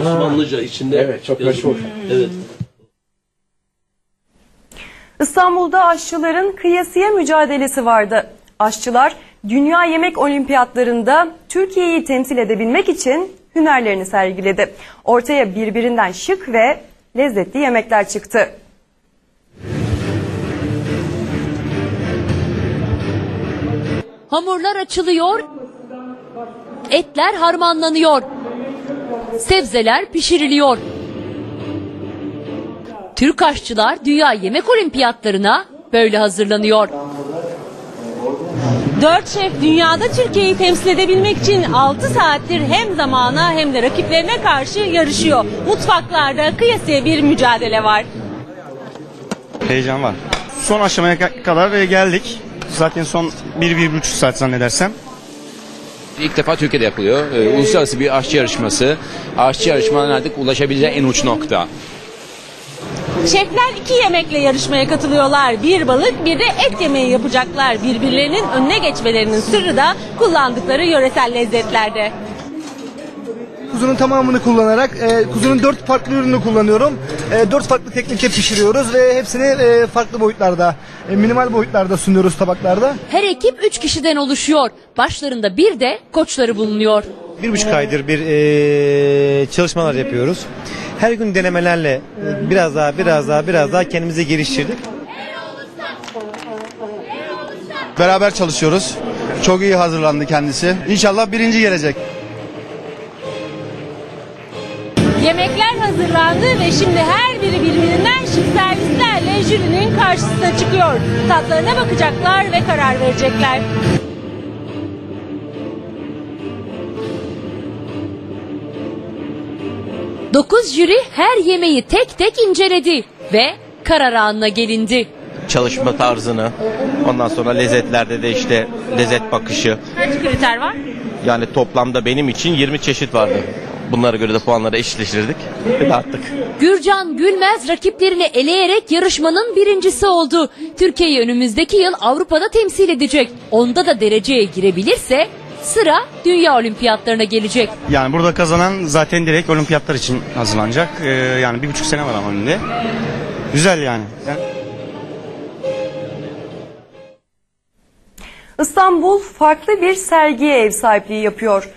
Osmanlıca içinde. Evet, çok meşhur. Evet. İstanbul'da aşçıların kıyasıya mücadelesi vardı. Aşçılar Dünya Yemek Olimpiyatlarında Türkiye'yi temsil edebilmek için hünerlerini sergiledi. Ortaya birbirinden şık ve lezzetli yemekler çıktı. Hamurlar açılıyor, etler harmanlanıyor, sebzeler pişiriliyor. Türk aşçılar Dünya Yemek Olimpiyatlarına böyle hazırlanıyor. Dört şef dünyada Türkiye'yi temsil edebilmek için 6 saattir hem zamana hem de rakiplerine karşı yarışıyor. Mutfaklarda kıyasıya bir mücadele var. Heyecan var. Son aşamaya ka- kadar geldik. Zaten son 1-1,5 saat zannedersem. İlk defa Türkiye'de yapılıyor. Ee, uluslararası bir aşçı yarışması. Aşçı yarışmanın artık ulaşabileceği en uç nokta. Şefler iki yemekle yarışmaya katılıyorlar. Bir balık bir de et yemeği yapacaklar. Birbirlerinin önüne geçmelerinin sırrı da kullandıkları yöresel lezzetlerde. Kuzunun tamamını kullanarak e, kuzunun dört farklı ürünü kullanıyorum. E, dört farklı teknikte pişiriyoruz ve hepsini e, farklı boyutlarda, e, minimal boyutlarda sunuyoruz tabaklarda. Her ekip 3 kişiden oluşuyor. Başlarında bir de koçları bulunuyor. Bir buçuk aydır bir eee, çalışmalar yapıyoruz. Her gün denemelerle e, biraz daha biraz daha biraz daha kendimizi geliştirdik. Beraber çalışıyoruz. Çok iyi hazırlandı kendisi. İnşallah birinci gelecek. Yemekler hazırlandı ve şimdi her biri birbirinden şık servislerle jürinin karşısına çıkıyor. Tatlarına bakacaklar ve karar verecekler. Dokuz jüri her yemeği tek tek inceledi ve karar anına gelindi. çalışma tarzını, ondan sonra lezzetlerde de işte lezzet bakışı. Kaç kriter var? Yani toplamda benim için 20 çeşit vardı. Bunlara göre de puanları eşitleştirdik ve dağıttık. Gürcan Gülmez rakiplerini eleyerek yarışmanın birincisi oldu. Türkiye'yi önümüzdeki yıl Avrupa'da temsil edecek. Onda da dereceye girebilirse sıra Dünya Olimpiyatlarına gelecek. Yani burada kazanan zaten direkt olimpiyatlar için hazırlanacak. Ee, yani bir buçuk sene var ama önünde. Güzel yani. Yani İstanbul farklı bir sergiye ev sahipliği yapıyor.